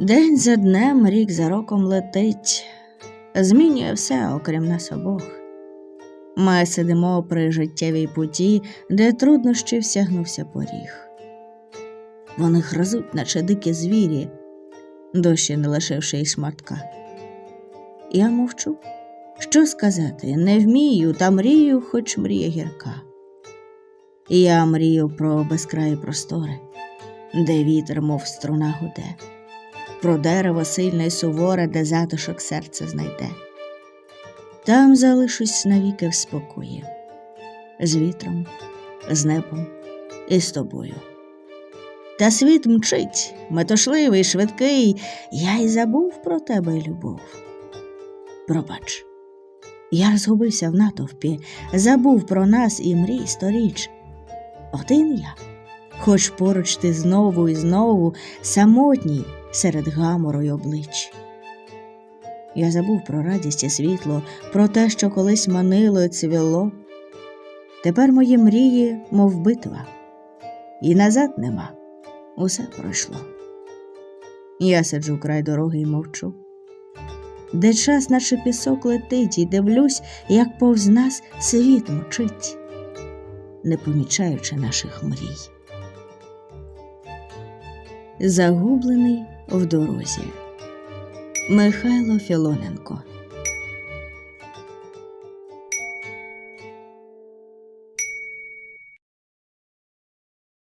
День за днем, рік за роком летить, змінює все, окрім нас обох. Ми сидимо при життєвій путі, де труднощів сягнувся поріг. Вони гризуть, наче дикі звірі, дощі не лишивши й шматка. Я мовчу. Що сказати, не вмію, та мрію, хоч мрія гірка. Я мрію про безкраї простори, де вітер, мов струна гуде, про дерево сильне й суворе, де затишок серце знайде. Там залишусь навіки в спокої, з вітром, з небом і з тобою. Та світ мчить, метошливий, швидкий, я й забув про тебе, любов. Пробач, я розгубився в натовпі, забув про нас і мрій сторіч. Один я, хоч поруч ти знову і знову самотній серед гамору й облич. Я забув про радість і світло, про те, що колись манило і цвіло. Тепер мої мрії, мов битва, і назад нема, усе пройшло. Я сиджу край дороги і мовчу. Де час, наче пісок летить, і дивлюсь, як повз нас світ мчить, не помічаючи наших мрій. Загублений в дорозі. Михайло Філоненко